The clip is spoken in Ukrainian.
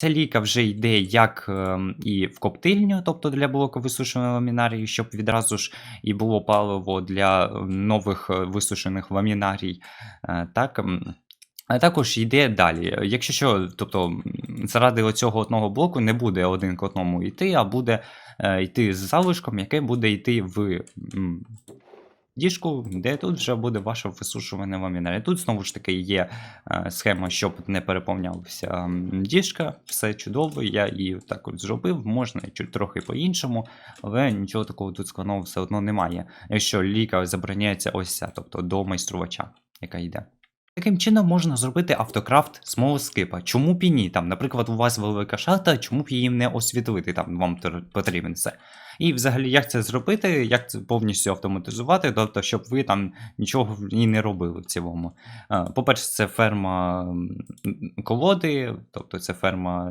Ця лійка вже йде як ем, і в коптильню, тобто для блоковисушеної ламінарії, щоб відразу ж і було паливо для е, нових е, висушених ламінарій. Е, Так, а також йде далі. Якщо що, тобто заради оцього одного блоку не буде один к одному йти, а буде е, йти з залишком, яке буде йти в діжку, де тут вже буде ваше висушуване ламінарія. Тут знову ж таки є е, схема, щоб не переповнялася діжка. Все чудово, я її так от зробив, можна чуть трохи по-іншому, але нічого такого тут складного все одно немає. Якщо ліка забороняється ось ця, тобто до майструвача, яка йде. Таким чином можна зробити автокрафт смолоскипа. Чому б і ні? Там, наприклад, у вас велика шахта, чому б її не освітлити, там вам тр- потрібен це. І взагалі, як це зробити, як це повністю автоматизувати, тобто, щоб ви там нічого і не робили в цілому. Е, По-перше, це ферма колоди, тобто це ферма